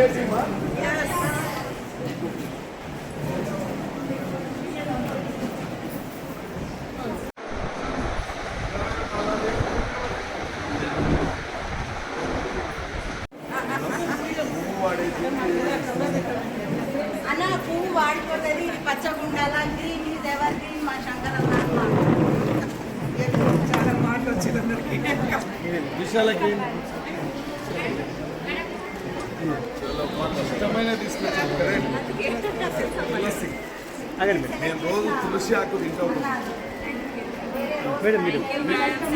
Gracias.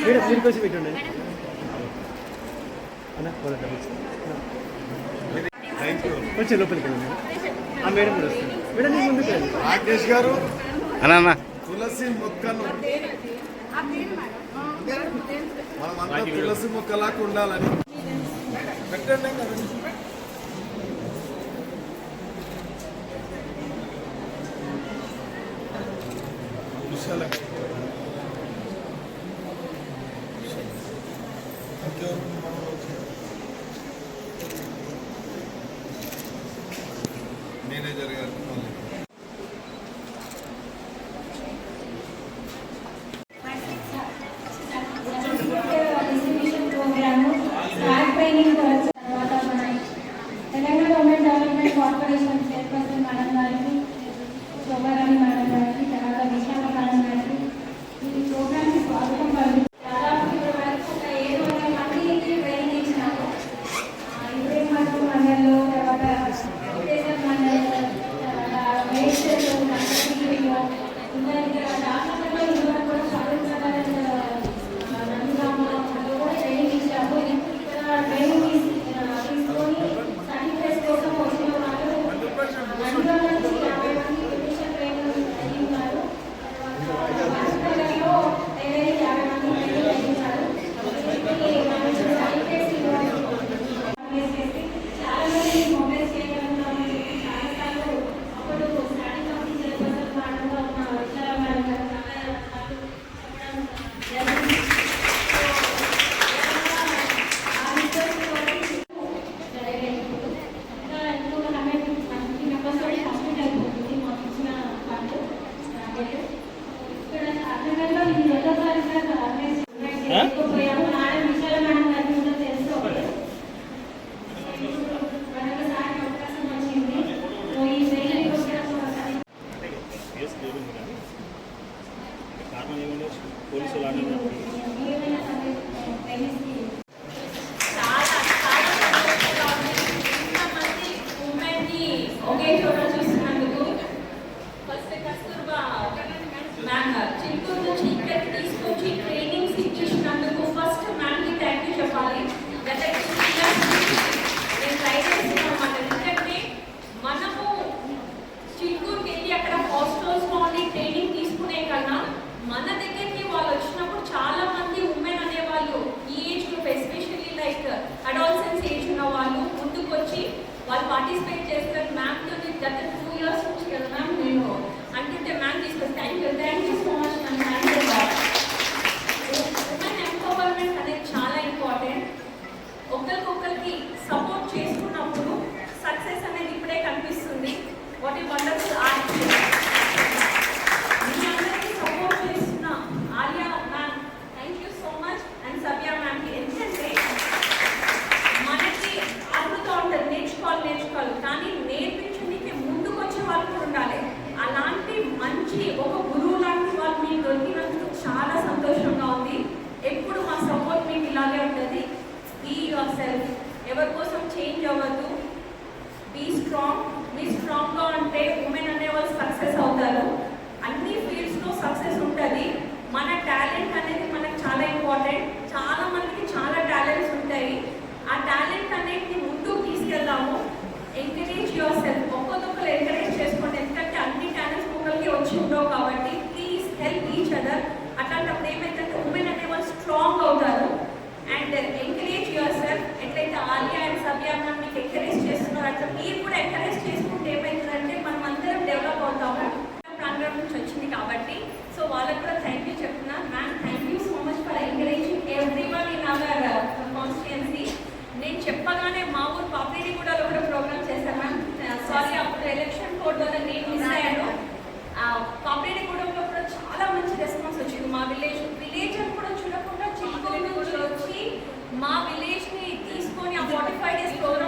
Madam మీరు కోసం పెట్టండి. అన్న కొంచెం లోపలికి ఆ మేడం కూడా వస్తుంది. మేడం నేను ముందుకు రాకేష్ గారు అన్న తులసి మొక్కను మనం తులసి మొక్కలాగా ఉండాలని పెట్టండి పార్టిసిపేట్ చేస్తున్నారు మ్యాథ్తో గత సక్సెస్ అవుతారు. అన్ని ఫీల్డ్స్లో సక్సెస్ ఉంటుంది. మన టాలెంట్ అనేది మనకు చాలా ఇంపార్టెంట్ చాలా మందికి చాలా టాలెంట్స్ ఉంటాయి. ఆ టాలెంట్ అనేది ముందుకు తీసుకెళ్దాము. ఎంకరేజ్ యువర్ సెల్ఫ్ ఒక్కొక్కరు ఎంకరేజ్ చేసుకోండి. ఎందుకంటే అన్ని టాలెంట్స్ ఒకరికి వచ్చి ఉండవు కాబట్టి ప్లీజ్ హెల్ప్ ఈచ్ అదర్ అట్లాంటప్పుడు ఏమైందంటే ఉమెన్ అనే వాళ్ళు స్ట్రాంగ్ అవుతారు. అండ్ ఎంకరేజ్ యువర్ సెల్ఫ్ ఎట్లయితే ఆలియా అండ్ సభ్యా మీకు ఎంకరేజ్ చేస్తున్నారు అట్లా మీరు కూడా ఎంకరేజ్ చేసుకుంటే ఏమైంది అవుతాము ప్రాంగణం నుంచి వచ్చింది కాబట్టి. సో వాళ్ళకి కూడా థ్యాంక్ యూ చెప్తున్నాను ma'am thank you so much for encouraging everyone in our constituency నేను చెప్పగానే మా ఊరు పాపిరిగూడలో కూడా ప్రోగ్రామ్ చేశాను మ్యామ్ సారీ uh, అప్పుడు ఎలక్షన్ కోర్ట్ వల్ల నేను మిస్ అయ్యాను. పాపిరిగూడలో కూడా చాలా మంచి రెస్పాన్స్ వచ్చింది. మా విలేజ్ విలేజ్ అని కూడా చూడకుండా చిలుకూరు వచ్చి మా విలేజ్ని తీసుకొని ఆ forty five days programme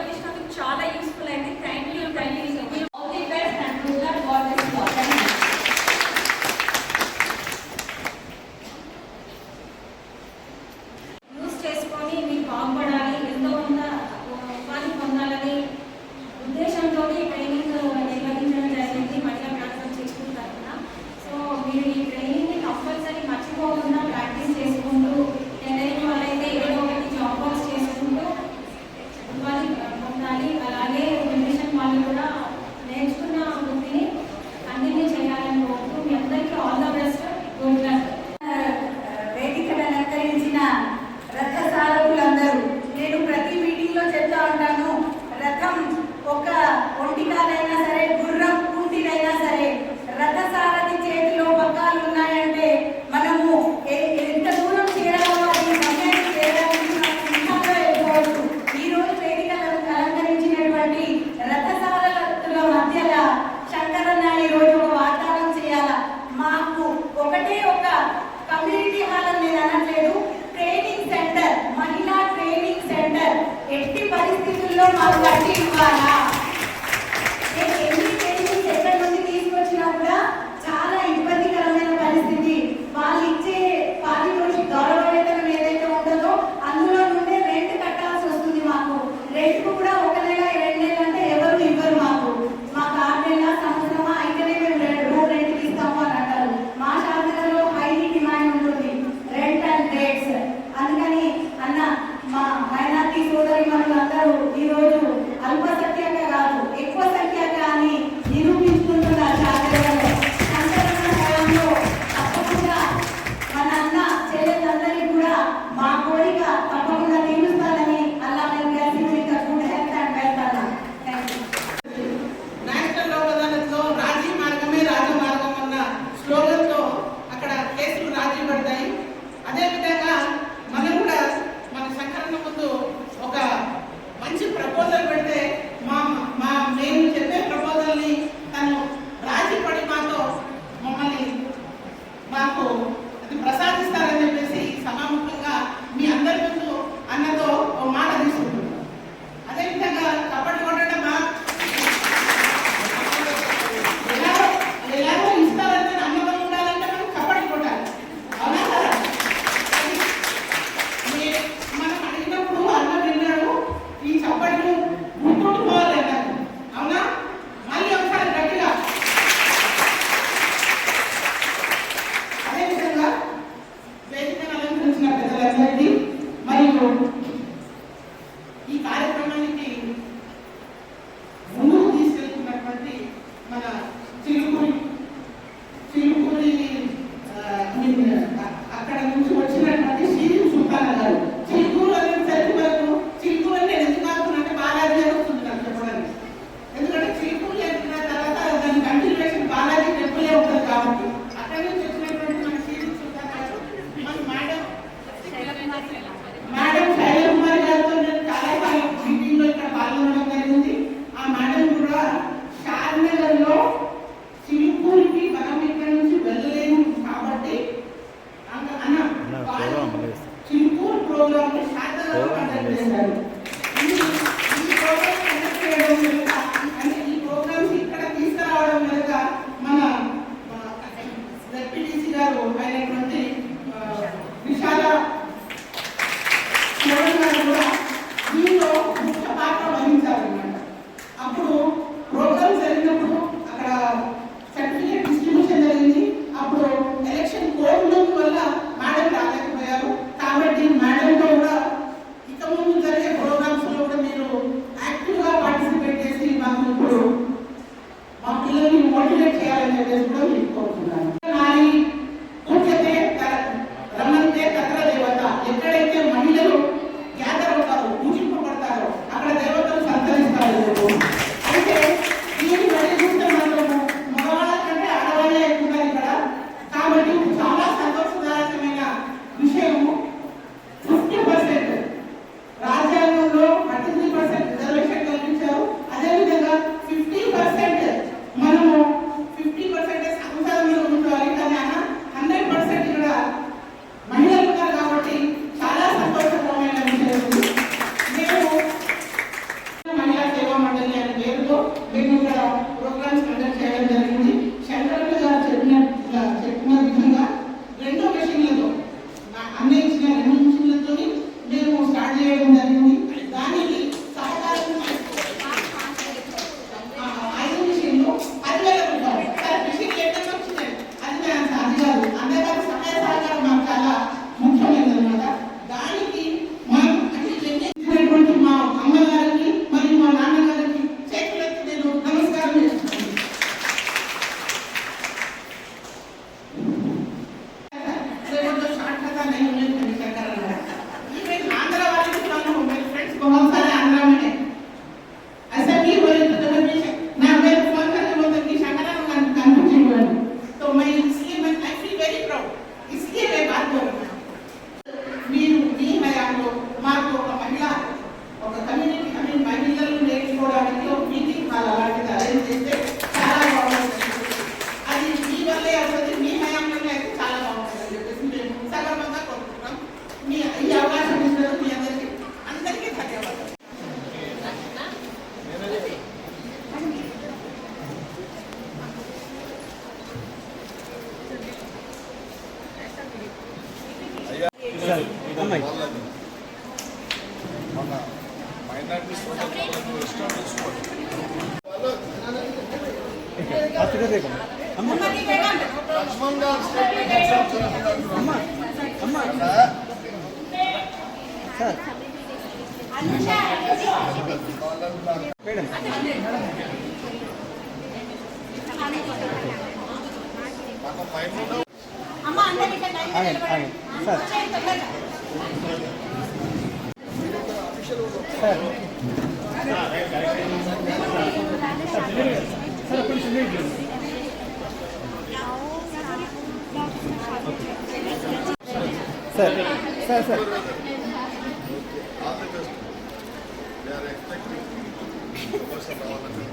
promotion రావాలని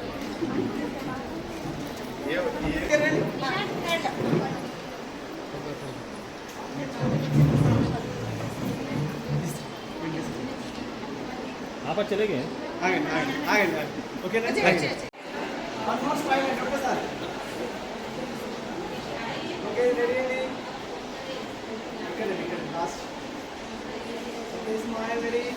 ఏ ఏ आप चलेंगे आगे आगे आगे ओके ना आगे ऑलमोस्ट फाइव हंड्रेड पे सर ओके रेडी very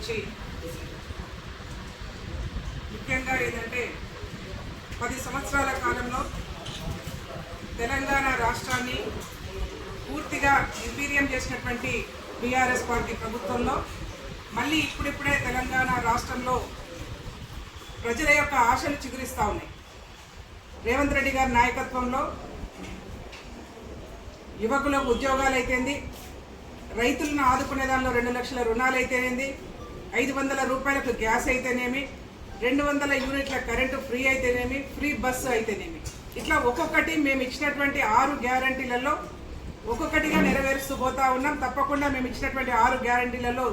వచ్చి ముఖ్యంగా ఏంటంటే పది సంవత్సరాల కాలంలో తెలంగాణ రాష్ట్రాన్ని పూర్తిగా నిర్వీర్యం చేసినటువంటి బీఆర్ఎస్ పార్టీ ప్రభుత్వంలో మళ్ళీ ఇప్పుడిప్పుడే తెలంగాణ రాష్ట్రంలో ప్రజల యొక్క ఆశలు చిగురిస్తూ ఉన్నాయి. రేవంత్ రెడ్డి గారి నాయకత్వంలో యువకులకు ఉద్యోగాలు అయితేంది రైతులను ఆదుకునే దానిలో రెండు లక్షల రుణాలు అయితేనేంది ఐదు వందల రూపాయలకు గ్యాస్ అయితేనేమి రెండు వందల యూనిట్ల కరెంటు ఫ్రీ అయితేనేమి ఫ్రీ బస్సు అయితేనేమి. ఇట్లా ఒక్కొక్కటి మేము ఇచ్చినటువంటి ఆరు గ్యారంటీలలో ఒక్కొక్కటిగా నెరవేరుస్తూ పోతా ఉన్నాం. తప్పకుండా మేము ఇచ్చినటువంటి ఆరు గ్యారంటీలలో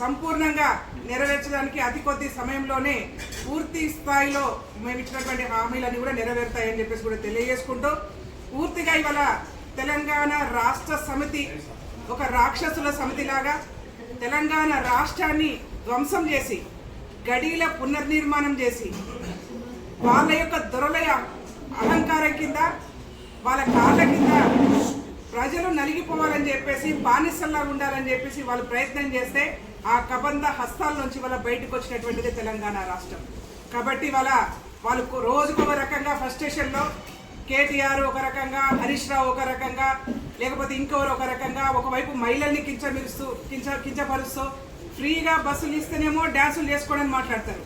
సంపూర్ణంగా నెరవేర్చడానికి అతి కొద్ది సమయంలోనే పూర్తి స్థాయిలో మేము ఇచ్చినటువంటి హామీలన్నీ కూడా నెరవేరుతాయని చెప్పేసి కూడా తెలియజేసుకుంటూ పూర్తిగా ఇవాళ తెలంగాణ రాష్ట్ర సమితి ఒక రాక్షసుల సమితిలాగా తెలంగాణ రాష్ట్రాన్ని ధ్వంసం చేసి గడీల పునర్నిర్మాణం చేసి వాళ్ళ యొక్క దొరలయ అహంకారం కింద వాళ్ళ కాళ్ళ కింద ప్రజలు నలిగిపోవాలని చెప్పేసి బానిసల్లా ఉండాలని చెప్పేసి వాళ్ళు ప్రయత్నం చేస్తే ఆ కబంధ హస్తాల నుంచి వాళ్ళ బయటకు వచ్చినటువంటిది తెలంగాణ రాష్ట్రం. కాబట్టి వాళ్ళ వాళ్ళు రోజుకు ఒక రకంగా ఫస్ట్ స్టేషన్లో కేటీఆర్ ఒక రకంగా హరీష్ రావు ఒక రకంగా లేకపోతే ఇంకొకరు ఒక రకంగా ఒకవైపు మహిళల్ని కించమిరుస్తూ కించ కించపరుస్తూ ఫ్రీగా బస్సులు ఇస్తేనేమో డ్యాన్సులు చేసుకోవడానికి మాట్లాడతారు.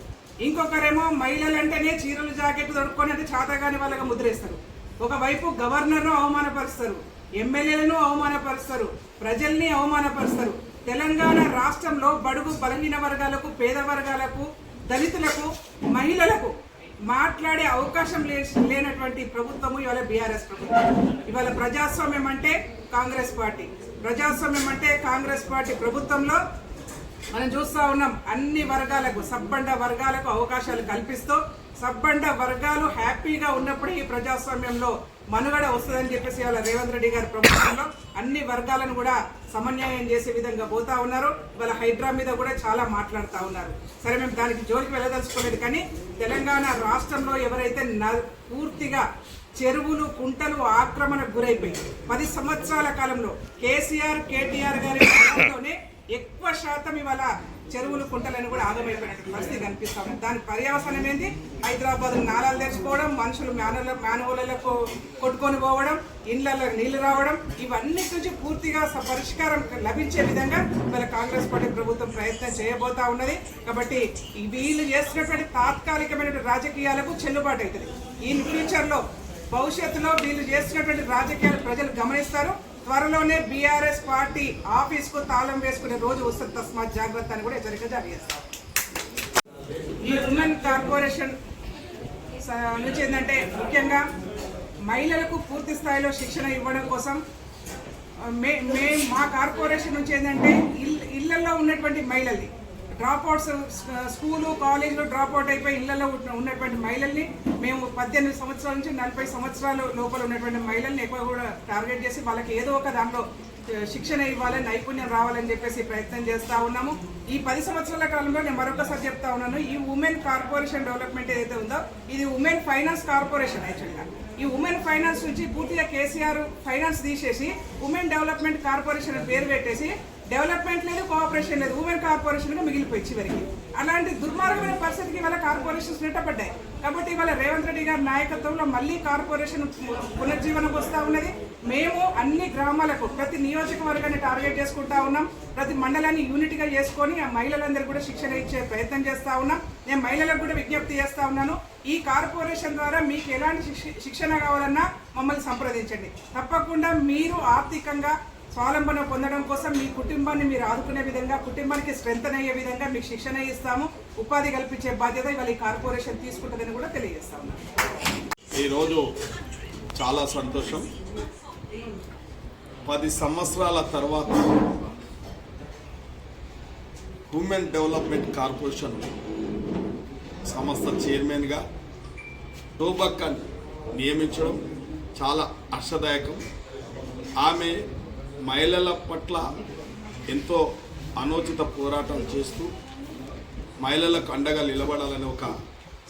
ఇంకొకరేమో మహిళలు అంటేనే చీరలు జాకెట్ దొరుకుని అంటే చాతగాని వాళ్ళగా ముద్రేస్తారు. ఒకవైపు గవర్నర్ను అవమానపరుస్తారు ఎమ్మెల్యేలను అవమానపరుస్తారు ప్రజల్ని అవమానపరుస్తారు. తెలంగాణ రాష్ట్రంలో బడుగు బలహీన వర్గాలకు పేద వర్గాలకు దళితులకు మహిళలకు మాట్లాడే అవకాశం లే లేనటువంటి ప్రభుత్వము ఇవాళ బీఆర్ఎస్ ప్రభుత్వం. ఇవాళ ప్రజాస్వామ్యం అంటే కాంగ్రెస్ పార్టీ. ప్రజాస్వామ్యం అంటే కాంగ్రెస్ పార్టీ ప్రభుత్వంలో మనం చూస్తూ ఉన్నాం అన్ని వర్గాలకు సబ్బండ వర్గాలకు అవకాశాలు కల్పిస్తూ సబ్బండ వర్గాలు హ్యాపీగా ఉన్నప్పుడు ఈ ప్రజాస్వామ్యంలో మనుగడ వస్తుందని చెప్పేసి ఇవాళ రేవంత్ రెడ్డి గారి ప్రభుత్వంలో అన్ని వర్గాలను కూడా సమన్వయం చేసే విధంగా పోతా ఉన్నారు. ఇవాళ హైడ్రా మీద కూడా చాలా మాట్లాడుతూ ఉన్నారు. సరే మేము దానికి జోలికి వెళ్ళదలుచుకోలేదు కానీ తెలంగాణ రాష్ట్రంలో ఎవరైతే న- పూర్తిగా చెరువులు కుంటలు ఆక్రమణకు గురైపోయి పది సంవత్సరాల కాలంలో కేసీఆర్ కేటీఆర్ గారి ఎక్కువ శాతం ఇవాళ చెరువులు కుంటలను కూడా ఆగమైపోయినటువంటి పరిస్థితి కనిపిస్తా ఉంది. దాని పర్యవసానం ఏంటి హైదరాబాద్ నాలాలు తెచ్చుకోవడం మనుషులు మ్యానుల మ్యానువలకు కొట్టుకొని పోవడం ఇండ్లలో నీళ్ళు రావడం ఇవన్నీ నుంచి పూర్తిగా పరిష్కారం లభించే విధంగా ఇవాళ కాంగ్రెస్ పార్టీ ప్రభుత్వం ప్రయత్నం చేయబోతా ఉన్నది. కాబట్టి వీళ్ళు చేస్తున్నటువంటి తాత్కాలికమైన రాజకీయాలకు చెల్లుబాటు అవుతుంది. ఇన్ ఫ్యూచర్లో భవిష్యత్తులో వీళ్ళు చేస్తున్నటువంటి రాజకీయాలు ప్రజలు గమనిస్తారు. త్వరలోనే బీఆర్ఎస్ పార్టీ ఆఫీస్కు తాళం వేసుకునే రోజు వస్తుంది. తస్మాత్ జాగ్రత్త అని కూడా హెచ్చరిక జారీ చేస్తారు. ఈ ఉమెన్ కార్పొరేషన్ నుంచి ఏంటంటే ముఖ్యంగా మహిళలకు పూర్తి స్థాయిలో శిక్షణ ఇవ్వడం కోసం మే మే మా కార్పొరేషన్ నుంచి ఏంటంటే ఇల్ ఇళ్ళలో ఉన్నటువంటి మహిళల్ని డ్రాప్ అవుట్స్ స్కూలు కాలేజీలో డ్రాప్ అవుట్ అయిపోయి ఇళ్ళలో ఉన్నటువంటి మహిళల్ని మేము పద్దెనిమిది సంవత్సరాల నుంచి నలభై సంవత్సరాల లోపల ఉన్నటువంటి మహిళల్ని ఎక్కువ కూడా టార్గెట్ చేసి వాళ్ళకి ఏదో ఒక దాంట్లో శిక్షణ ఇవ్వాలని నైపుణ్యం రావాలని చెప్పేసి ప్రయత్నం చేస్తూ ఉన్నాము. ఈ పది సంవత్సరాల కాలంలో నేను మరొకసారి చెప్తా ఉన్నాను ఈ ఉమెన్ కార్పొరేషన్ డెవలప్మెంట్ ఏదైతే ఉందో ఇది ఉమెన్ ఫైనాన్స్ కార్పొరేషన్ యాక్చువల్గా. ఈ ఉమెన్ ఫైనాన్స్ నుంచి పూర్తిగా కేసీఆర్ ఫైనాన్స్ తీసేసి ఉమెన్ డెవలప్మెంట్ కార్పొరేషన్ పేరు పెట్టేసి డెవలప్మెంట్ లేదు కోఆపరేషన్ లేదు ఉమెన్ కార్పొరేషన్గా మిగిలిపోయి చివరికి. అలాంటి దుర్మార్గమైన పరిస్థితికి ఇవాళ కార్పొరేషన్స్ నెట్టబడ్డాయి కాబట్టి ఇవాళ రేవంత్ రెడ్డి గారి నాయకత్వంలో మళ్ళీ కార్పొరేషన్ పునర్జీవనం వస్తూ ఉన్నది. మేము అన్ని గ్రామాలకు ప్రతి నియోజకవర్గాన్ని టార్గెట్ చేసుకుంటా ఉన్నాం. ప్రతి మండలాన్ని యూనిట్గా చేసుకొని ఆ మహిళలందరూ కూడా శిక్షణ ఇచ్చే ప్రయత్నం చేస్తూ ఉన్నాం. నేను మహిళలకు కూడా విజ్ఞప్తి చేస్తూ ఉన్నాను. ఈ కార్పొరేషన్ ద్వారా మీకు ఎలాంటి శిక్ష- శిక్షణ కావాలన్నా మమ్మల్ని సంప్రదించండి. తప్పకుండా మీరు ఆర్థికంగా స్వాలంబన పొందడం కోసం మీ కుటుంబాన్ని మీరు ఆదుకునే విధంగా కుటుంబానికి స్ట్రెంగ్ అయ్యే విధంగా మీకు శిక్షణ ఇస్తాము. ఉపాధి కల్పించే బాధ్యత ఇవాళ ఈ కార్పొరేషన్ తీసుకుంటుందని కూడా తెలియజేస్తా ఉన్నాను ఈరోజు చాలా సంతోషం. పది సంవత్సరాల తర్వాత ఉమెన్ డెవలప్మెంట్ కార్పొరేషన్ సంస్థ చైర్మన్గా టోబక్కన్ నియమించడం చాలా హర్షదాయకం. ఆమె మహిళల పట్ల ఎంతో అనోచిత పోరాటం చేస్తూ మహిళలకు అండగా నిలబడాలనే ఒక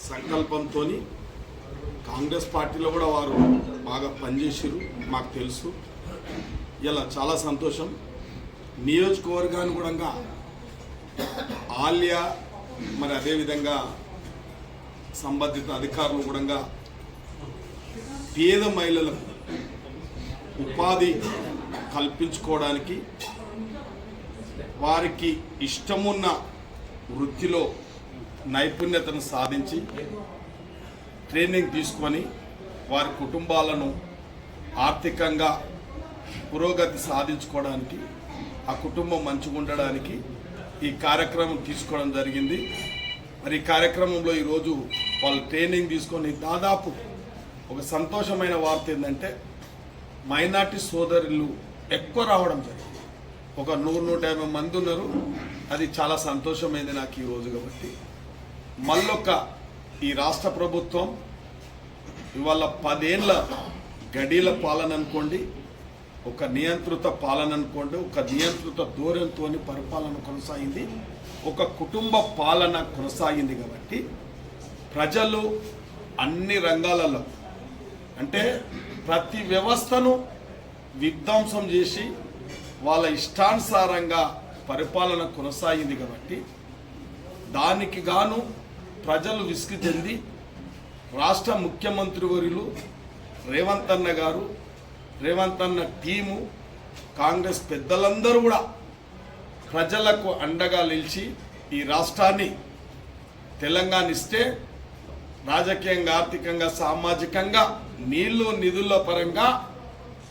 సంకల్పంతో కాంగ్రెస్ పార్టీలో కూడా వారు బాగా పనిచేసారు మాకు తెలుసు. ఇలా చాలా సంతోషం. నియోజకవర్గానుగుణంగా కూడా ఆల్య మరి అదేవిధంగా సంబంధిత అధికారులు కూడా పేద మహిళలకు ఉపాధి కల్పించుకోవడానికి వారికి ఇష్టమున్న వృత్తిలో నైపుణ్యతను సాధించి ట్రైనింగ్ తీసుకొని వారి కుటుంబాలను ఆర్థికంగా పురోగతి సాధించుకోవడానికి ఆ కుటుంబం మంచిగా ఉండడానికి ఈ కార్యక్రమం తీసుకోవడం జరిగింది. మరి ఈ కార్యక్రమంలో ఈరోజు వాళ్ళు ట్రైనింగ్ తీసుకొని దాదాపు ఒక సంతోషమైన వార్త ఏంటంటే మైనార్టీ సోదరులు ఎక్కువ రావడం జరిగింది. ఒక నూరు నూట యాభై మంది ఉన్నారు. అది చాలా సంతోషమైంది నాకు ఈ రోజు కాబట్టి. మళ్ళొక్క ఈ రాష్ట్ర ప్రభుత్వం ఇవాళ పదేళ్ళ గడీల పాలన అనుకోండి ఒక నియంత్రిత పాలన అనుకోండి ఒక నియంత్రిత దూరంతో పరిపాలన కొనసాగింది ఒక కుటుంబ పాలన కొనసాగింది కాబట్టి ప్రజలు అన్ని రంగాలలో అంటే ప్రతి వ్యవస్థను విధ్వంసం చేసి వాళ్ళ ఇష్టానుసారంగా పరిపాలన కొనసాగింది కాబట్టి దానికి గాను ప్రజలు విసుగు చెంది రాష్ట్ర ముఖ్యమంత్రి వర్యులు రేవంత్ అన్న గారు రేవంత్ అన్న టీము కాంగ్రెస్ పెద్దలందరూ కూడా ప్రజలకు అండగా నిలిచి ఈ రాష్ట్రాన్ని తెలంగాణ ఇస్తే రాజకీయంగా ఆర్థికంగా సామాజికంగా నీళ్ళు నిధుల పరంగా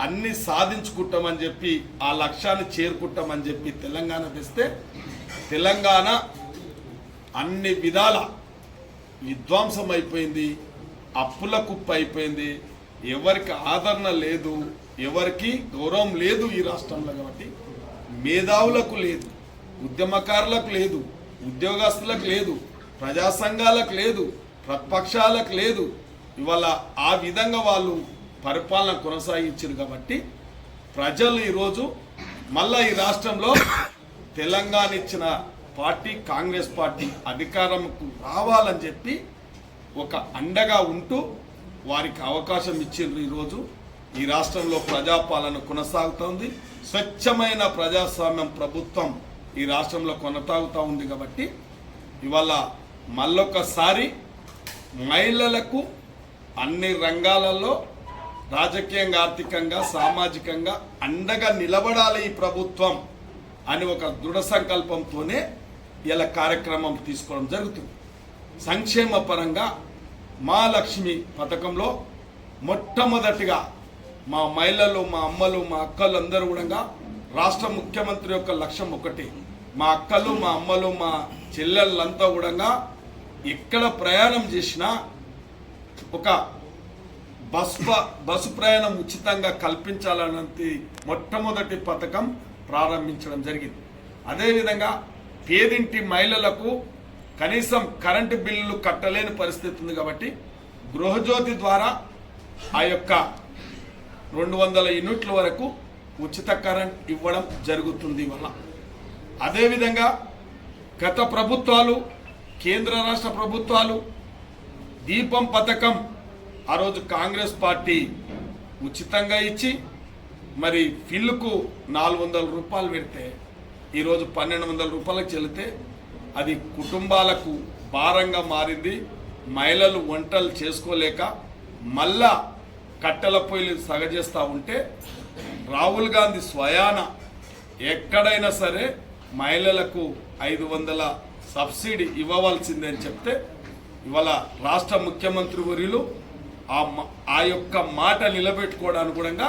అన్ని సాధించుకుంటామని చెప్పి ఆ లక్ష్యాన్ని చేరుకుంటామని చెప్పి తెలంగాణ తెస్తే తెలంగాణ అన్ని విధాల విధ్వంసం అయిపోయింది అప్పుల కుప్ప అయిపోయింది. ఎవరికి ఆదరణ లేదు ఎవరికి గౌరవం లేదు ఈ రాష్ట్రంలో కాబట్టి మేధావులకు లేదు ఉద్యమకారులకు లేదు ఉద్యోగస్తులకు లేదు ప్రజా సంఘాలకు లేదు ప్రతిపక్షాలకు లేదు. ఇవాళ ఆ విధంగా వాళ్ళు పరిపాలన కొనసాగించారు కాబట్టి ప్రజలు ఈరోజు మళ్ళా ఈ రాష్ట్రంలో తెలంగాణ ఇచ్చిన పార్టీ కాంగ్రెస్ పార్టీ అధికారంకు రావాలని చెప్పి ఒక అండగా ఉంటూ వారికి అవకాశం ఇచ్చిండ్రు ఈరోజు. ఈ రాష్ట్రంలో ప్రజాపాలన కొనసాగుతోంది. స్వచ్ఛమైన ప్రజాస్వామ్యం ప్రభుత్వం ఈ రాష్ట్రంలో కొనసాగుతూ ఉంది కాబట్టి ఇవాళ మళ్ళొకసారి మహిళలకు అన్ని రంగాలలో రాజకీయంగా ఆర్థికంగా సామాజికంగా అండగా నిలబడాలి ఈ ప్రభుత్వం అని ఒక దృఢ సంకల్పంతోనే ఇలా కార్యక్రమం తీసుకోవడం జరుగుతుంది. సంక్షేమ పరంగా మా లక్ష్మి పథకంలో మొట్టమొదటిగా మా మహిళలు మా అమ్మలు మా అక్కలు అందరూ కూడా రాష్ట్ర ముఖ్యమంత్రి యొక్క లక్ష్యం ఒకటి. మా అక్కలు మా అమ్మలు మా చెల్లెళ్ళంతా కూడా ఎక్కడ ప్రయాణం చేసినా ఒక బస్ బస్సు ప్రయాణం ఉచితంగా కల్పించాలన్నది మొట్టమొదటి పథకం ప్రారంభించడం జరిగింది. అదేవిధంగా పేదింటి మహిళలకు కనీసం కరెంటు బిల్లులు కట్టలేని పరిస్థితి ఉంది కాబట్టి గృహజ్యోతి ద్వారా ఆ యొక్క రెండు వందల యూనిట్ల వరకు ఉచిత కరెంట్ ఇవ్వడం జరుగుతుంది వల్ల. అదేవిధంగా గత ప్రభుత్వాలు కేంద్ర రాష్ట్ర ప్రభుత్వాలు దీపం పథకం ఆ రోజు కాంగ్రెస్ పార్టీ ఉచితంగా ఇచ్చి మరి ఫిల్కు నాలుగు వందల రూపాయలు పెడితే ఈరోజు పన్నెండు వందల రూపాయలకు చెల్లితే అది కుటుంబాలకు భారంగా మారింది. మహిళలు వంటలు చేసుకోలేక మళ్ళా కట్టెల పొయ్యిలు సగజేస్తూ ఉంటే రాహుల్ గాంధీ స్వయాన ఎక్కడైనా సరే మహిళలకు ఐదు వందల సబ్సిడీ ఇవ్వవలసిందని చెప్తే ఇవాళ రాష్ట్ర ముఖ్యమంత్రి వర్యులు ఆ మ- ఆ యొక్క మాట నిలబెట్టుకోవడానికి కూడా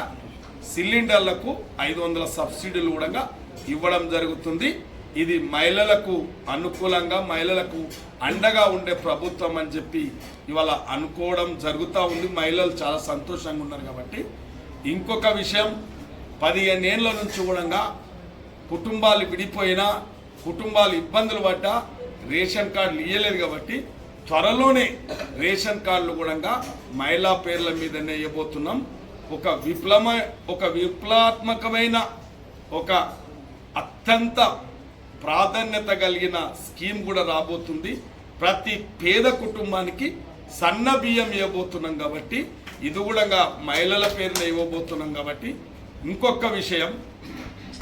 సిలిండర్లకు ఐదు వందల సబ్సిడీలు కూడా ఇవ్వడం జరుగుతుంది. ఇది మహిళలకు అనుకూలంగా మహిళలకు అండగా ఉండే ప్రభుత్వం అని చెప్పి ఇవాళ అనుకోవడం జరుగుతూ ఉంది. మహిళలు చాలా సంతోషంగా ఉన్నారు కాబట్టి. ఇంకొక విషయం పదిహేను ఏళ్ళ నుంచి కూడా కుటుంబాలు విడిపోయినా కుటుంబాలు ఇబ్బందులు పడ్డా రేషన్ కార్డులు ఇవ్వలేదు కాబట్టి త్వరలోనే రేషన్ కార్డులు కూడా మహిళా పేర్ల మీదనే ఇవ్వబోతున్నాం ఒక విప్లవ ఒక విప్లవాత్మకమైన ఒక అత్యంత ప్రాధాన్యత కలిగిన స్కీమ్ కూడా రాబోతుంది. ప్రతి పేద కుటుంబానికి సన్న బియ్యం ఇవ్వబోతున్నాం కాబట్టి ఇది కూడా మహిళల పేరున ఇవ్వబోతున్నాం కాబట్టి ఇంకొక విషయం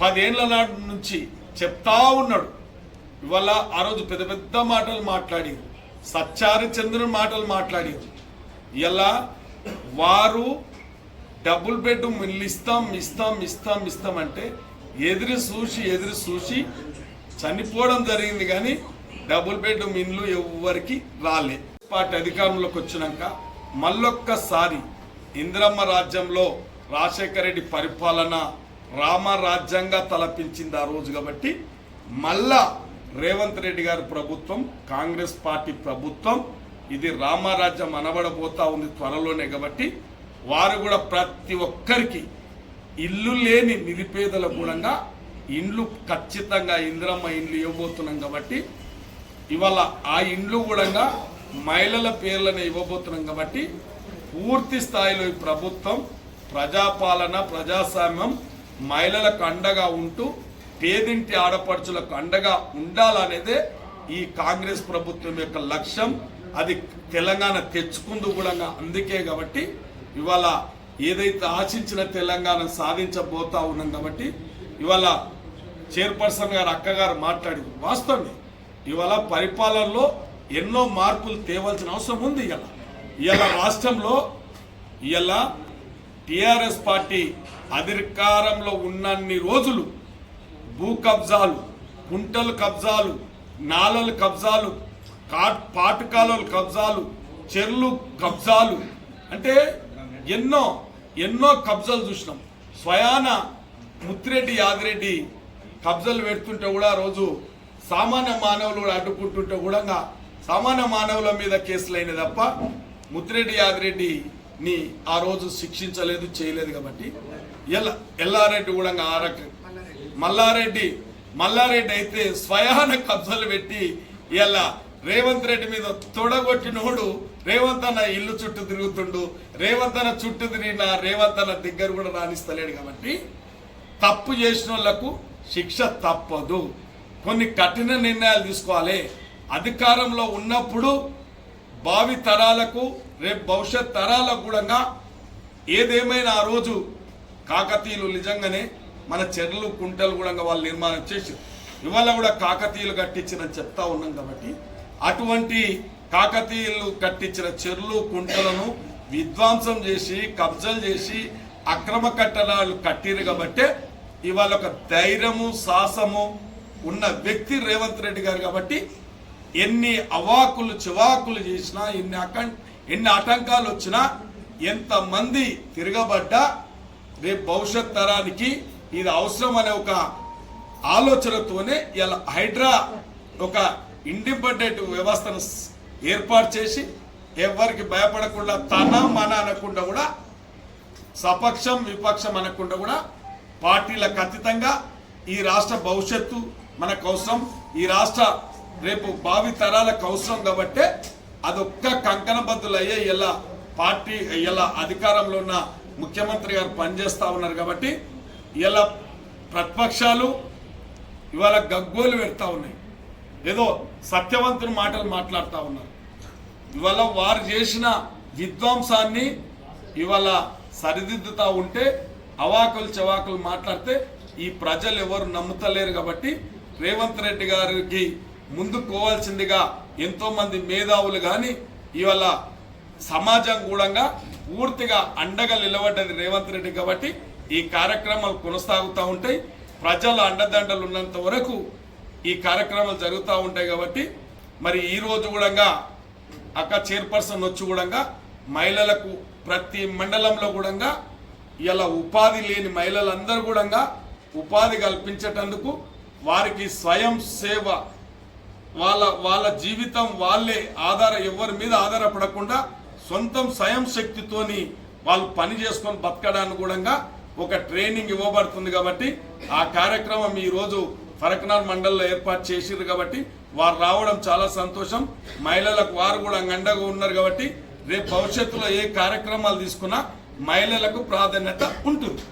పదేళ్ళ నాటి నుంచి చెప్తా ఉన్నాడు. ఇవాళ ఆ రోజు పెద్ద పెద్ద మాటలు మాట్లాడింది. సచ్చారిచంద్రుని మాటలు మాట్లాడి ఇలా వారు డబుల్ బెడ్రూమ్ మిల్లు ఇస్తాం ఇస్తాం ఇస్తాం ఇస్తాం అంటే ఎదురు చూసి ఎదురు చూసి చనిపోవడం జరిగింది కానీ డబుల్ బెడ్రూమ్ ఇండ్లు ఎవ్వరికి రాలే. పార్టీ అధికారంలోకి వచ్చినాక మళ్ళొక్కసారి ఇందిరమ్మ రాజ్యంలో రాజశేఖర రెడ్డి పరిపాలన రామరాజ్యంగా తలపించింది ఆ రోజు కాబట్టి మళ్ళా రేవంత్ రెడ్డి గారి ప్రభుత్వం కాంగ్రెస్ పార్టీ ప్రభుత్వం ఇది రామరాజ్యం అనబడబోతా ఉంది త్వరలోనే కాబట్టి వారు కూడా ప్రతి ఒక్కరికి ఇల్లు లేని నిరుపేదల గుణంగా ఇండ్లు ఖచ్చితంగా ఇందిరమ్మ ఇండ్లు ఇవ్వబోతున్నాం కాబట్టి ఇవాళ ఆ ఇండ్లు కూడా మహిళల పేర్లను ఇవ్వబోతున్నాం కాబట్టి పూర్తి స్థాయిలో ఈ ప్రభుత్వం ప్రజాపాలన ప్రజాస్వామ్యం మహిళలకు అండగా ఉంటూ పేదింటి ఆడపడుచులకు అండగా ఉండాలనేదే ఈ కాంగ్రెస్ ప్రభుత్వం యొక్క లక్ష్యం. అది తెలంగాణ తెచ్చుకుందు కూడా అందుకే కాబట్టి ఇవాళ ఏదైతే ఆశించిన తెలంగాణ సాధించబోతా ఉన్నాం కాబట్టి ఇవాళ చైర్పర్సన్ గారు అక్కగారు మాట్లాడి వాస్తవమే. ఇవాళ పరిపాలనలో ఎన్నో మార్పులు తేవాల్సిన అవసరం ఉంది ఇవాళ. ఇవాళ రాష్ట్రంలో ఇవాళ టిఆర్ఎస్ పార్టీ అధికారంలో ఉన్నన్ని రోజులు భూ కబ్జాలు కుంటలు కబ్జాలు నాలలు కబ్జాలు కాట్ పాటకాలలు కబ్జాలు చెర్లు కబ్జాలు. అంటే ఎన్నో ఎన్నో కబ్జాలు చూసినాం. స్వయాన ముత్తిరెడ్డి యాదిరెడ్డి కబ్జాలు పెడుతుంటే కూడా రోజు సామాన్య మానవులు కూడా అడ్డుకుంటుంటే కూడా సామాన్య మానవుల మీద కేసులు తప్ప ముత్తిరెడ్డి యాదిరెడ్డిని ఆ రోజు శిక్షించలేదు చేయలేదు కాబట్టి ఎల్ ఎల్లారెడ్డి కూడా ఆ రకం మల్లారెడ్డి మల్లారెడ్డి అయితే స్వయాన కబ్జాలు పెట్టి ఇలా రేవంత్ రెడ్డి మీద తొడగొట్టినోడు. రేవంత్ అన్న ఇల్లు చుట్టూ తిరుగుతుండు. రేవంత్ అన్న చుట్టూ తిరిగిన రేవంత్ అన్న దగ్గర కూడా రాణిస్తలేడు కాబట్టి తప్పు చేసిన వాళ్ళకు శిక్ష తప్పదు. కొన్ని కఠిన నిర్ణయాలు తీసుకోవాలి. అధికారంలో ఉన్నప్పుడు భావి తరాలకు రేపు భవిష్యత్ తరాలకు కూడా ఏదేమైనా ఆ రోజు కాకతీయులు నిజంగానే మన చెర్లు కుంటలు కూడా వాళ్ళు నిర్మాణం చేసి ఇవాళ కూడా కాకతీయులు కట్టించిన చెప్తా ఉన్నాం కాబట్టి అటువంటి కాకతీయులు కట్టించిన చెర్లు కుంటలను విధ్వంసం చేసి కబ్జాలు చేసి అక్రమ కట్టడాలు కట్టిరు కాబట్టే ఇవాళ ఒక ధైర్యము సాహసము ఉన్న వ్యక్తి రేవంత్ రెడ్డి గారు కాబట్టి ఎన్ని అవాకులు చివాకులు చేసినా ఎన్ని అకం ఎన్ని ఆటంకాలు వచ్చినా ఎంతమంది తిరగబడ్డా రేపు భవిష్యత్ తరానికి ఇది అవసరం అనే ఒక ఆలోచనతోనే ఇలా హైడ్రా ఒక ఇండిపెండెంట్ వ్యవస్థను ఏర్పాటు చేసి ఎవరికి భయపడకుండా తన మన అనకుండా కూడా సపక్షం విపక్షం అనకుండా కూడా పార్టీలకు అతీతంగా ఈ రాష్ట్ర భవిష్యత్తు మనకు అవసరం. ఈ రాష్ట్ర రేపు భావి తరాలకు అవసరం కాబట్టే అదొక్క కంకణబద్దులు అయ్యే ఇలా పార్టీ ఇలా అధికారంలో ఉన్న ముఖ్యమంత్రి గారు పనిచేస్తా ఉన్నారు కాబట్టి ఇలా ప్రతిపక్షాలు ఇవాళ గగ్గోలు పెడతా ఉన్నాయి. ఏదో సత్యవంతుని మాటలు మాట్లాడుతూ ఉన్నారు. ఇవాళ వారు చేసిన విధ్వంసాన్ని ఇవాళ సరిదిద్దుతూ ఉంటే అవాకులు చవాకులు మాట్లాడితే ఈ ప్రజలు ఎవరు నమ్ముతలేరు కాబట్టి రేవంత్ రెడ్డి గారికి ముందు పోవాల్సిందిగా మేధావులు కానీ ఇవాళ సమాజం కూడా పూర్తిగా అండగా నిలబడ్డది రేవంత్ రెడ్డి కాబట్టి ఈ కార్యక్రమాలు కొనసాగుతూ ఉంటాయి. ప్రజల అండదండలు ఉన్నంత వరకు ఈ కార్యక్రమాలు జరుగుతూ ఉంటాయి కాబట్టి మరి ఈరోజు కూడా అక్క చైర్పర్సన్ వచ్చి కూడా మహిళలకు ప్రతి మండలంలో కూడా ఇలా ఉపాధి లేని మహిళలందరూ కూడా ఉపాధి కల్పించేటందుకు వారికి స్వయం సేవ వాళ్ళ వాళ్ళ జీవితం వాళ్ళే ఆధార ఎవరి మీద ఆధారపడకుండా సొంతం స్వయం శక్తితోని వాళ్ళు పని చేసుకొని బతకడానికి కూడా ఒక ట్రైనింగ్ ఇవ్వబడుతుంది కాబట్టి ఆ కార్యక్రమం ఈ రోజు ఫరక్నార్ మండల్లో ఏర్పాటు చేసిర్రు కాబట్టి వారు రావడం చాలా సంతోషం. మహిళలకు వారు కూడా అండగా ఉన్నారు కాబట్టి రేపు భవిష్యత్తులో ఏ కార్యక్రమాలు తీసుకున్నా మహిళలకు ప్రాధాన్యత ఉంటుంది.